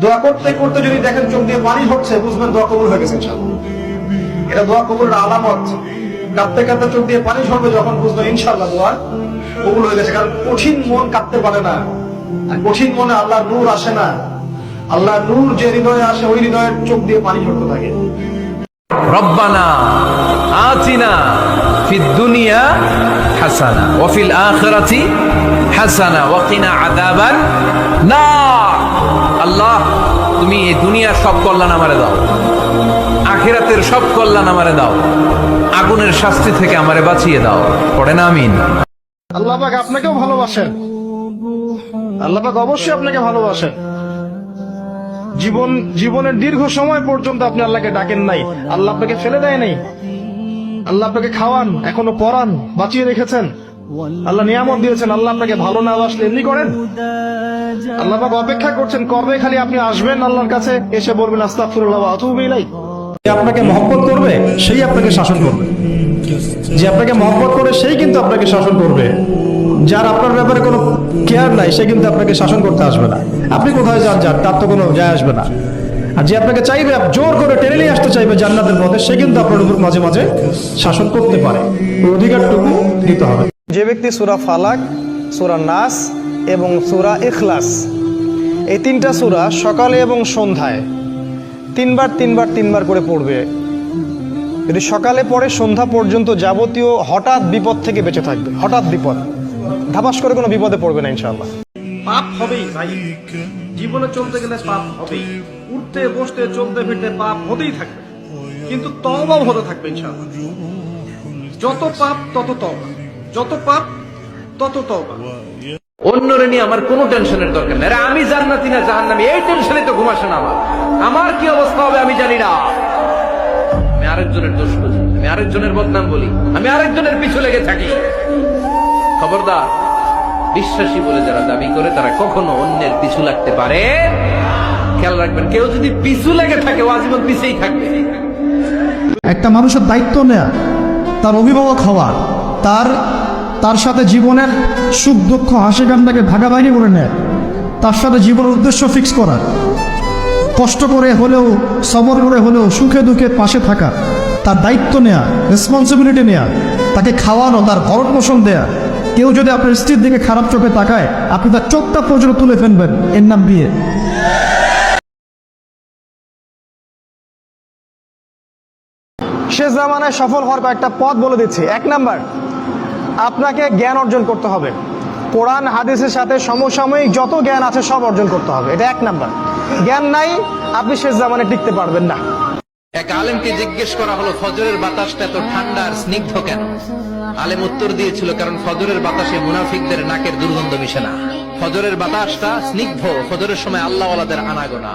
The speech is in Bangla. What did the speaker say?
দোয়া করতে করতে যদি দেখেন চোখ দিয়ে পানি হচ্ছে বুঝবেন দোয়া কবুল হয়ে গেছে এটা দোয়া কবুলের আলামত। কাঁদতে কাঁদতে চোখ দিয়ে পানি ঝরবে যখন বুঝবেন ইনশাআল্লাহ দোয়া কবুল হয়ে গেছে। কারণ কঠিন মন কাঁদতে পারে না। আর কঠিন মনে আল্লাহ নূর আসে না। আল্লাহ নূর যে হৃদয়ে আসে, ওই হৃদয়ের চোখ দিয়ে পানি ঝরতে থাকে। রব্বানা, আতিনা দুনিয়া হাসানা, ওয়া ফিল হাসানা, ওয়া কিনা আযাবান নার। আল্লাহ, তুমি এই দুনিয়ার সব কল্যাণ আমারে দাও। আখিরাতের সব কল্যাণ আমারে দাও। আগুনের শাস্তি থেকে আমারে বাঁচিয়ে দাও। পড়ে না আমিন। আল্লাহ আপনাকেও ভালোবাসেন। আল্লাহ পাক অবশ্যই আপনাকে ভালোবাসেন। জীবন, জীবনের দীর্ঘ সময় পর্যন্ত আপনি আল্লাহকে ডাকেন নাই। আল্লাহ আপনাকে ফেলে দেয় নাই। আল্লাহ আপনাকে খাওয়ান, এখনও পরান বাঁচিয়ে রেখেছেন। আল্লাহ নিয়ামত দিয়েছেন, আল্লাহ আপনাকে ভালো না বাসলে এমনি করেন। আল্লাহ পাক অপেক্ষা করছেন কবে খালি আপনি আসবেন আল্লাহর কাছে, এসে বলবেন, আস্তাগফিরুল্লাহ ওয়া আপনাকে মহব্বত করবে, সেই আপনাকে শাসন করবে। যে আপনাকে মহব্বত করে, সেই কিন্তু আপনাকে শাসন করবে। যার আপনার ব্যাপারে কোনো কেয়ার নাই, সে কিন্তু আপনাকে শাসন করতে আসবে না। আপনি কোথায় যান যান তার তো কোনো যায় আসবে না। আর যে আপনাকে চাইবে জোর করে টেনে নিয়ে আসতে চাইবে জান্নাতের পথে, সে কিন্তু আপনার উপর মাঝে মাঝে শাসন করতে পারে। অধিকারটুকু দিতে হবে। যে ব্যক্তি সুরা ফালাক, সুরা নাস এবং সুরা ইখলাস, এই তিনটা সুরা সকালে এবং সন্ধ্যায় তিনবার তিনবার তিনবার করে পড়বে। যদি সকালে পড়ে, সন্ধ্যা পর্যন্ত যাবতীয় হঠাৎ বিপদ থেকে বেঁচে থাকবে, হঠাৎ বিপদ। ধাপাস করে কোনো বিপদে পড়বে না, ইনশাআল্লাহ। পাপ হবেই ভাই। জীবনে চলতে গেলে পাপ হবেই। উঠতে, বসতে, চলতে, ফিরতে পাপ হতেই থাকবে। কিন্তু তওবাও হতে থাকবে যত পাপ, তত তওবা। যত পাপ, তত তওবা। অন্যরে নিয়ে আমার কোনো টেনশনের দরকার নেই। আমি জান্নাতি না, জাহান্নামী, এই টেনশনে তো ঘুম আসে না আমার। আমার কি অবস্থা হবে আমি জানি না। আমি আরেকজনের দোষ বুঝি। আমি আরেকজনের বদনাম বলি। আমি আরেকজনের পিছু লেগে থাকি। খবরদার। বিশ্বাসী বলে যারা দাবি করে, তারা কখনো অন্যের পিছু লাগতে পারে। খেয়াল রাখবেন, কেউ যদি পিছু লেগে থাকে, ও আজীবন পিছেই থাকবে। একটা মানুষের দায়িত্ব নেয়া, তার অভিভাবক হওয়া, তার তার সাথে জীবনের সুখ, দুঃখ, হাসি, কান্নাকে ভাগাভাগি করে নেয়, তার সাথে জীবনের উদ্দেশ্য ফিক্স করা, কষ্ট করে হলেও, সবর করে হলেও, সুখে দুঃখে পাশে থাকা, তার দায়িত্ব নেয়া রেসপন্সিবিলিটি নেয়া, তাকে খাওয়ানো, তার ভরণ পোষণ দেয়া কেউ যদি আপনার স্ত্রীর দিকে খারাপ চোখে তাকায় আপনি তার চোখটা পর্যন্ত তুলে ফেলবেন। এর নাম বিয়ে। শেষ জামানায় সফল হওয়ার কয়েকটা পথ বলে দিচ্ছি। এক নাম্বার আপনাকে জ্ঞান অর্জন করতে হবে। কোরআন হাদিসের সাথে সমসাময়িক যত জ্ঞান আছে সব অর্জন করতে হবে। এটা এক নাম্বার। জ্ঞান নাই আপনি শেষ জামানে টিকতে পারবেন না। এক আলেমকে জিজ্ঞেস করা হলো ফজরের বাতাসটা এত ঠান্ডা আর স্নিগ্ধ কেন? আলেম উত্তর দিয়েছিল, কারণ ফজরের বাতাসে মুনাফিকদের নাকের দুর্গন্ধ মিশে না। ফজরের বাতাসটা স্নিগ্ধ, ফজরের সময় আল্লাহওয়ালাদের আনাগোনা।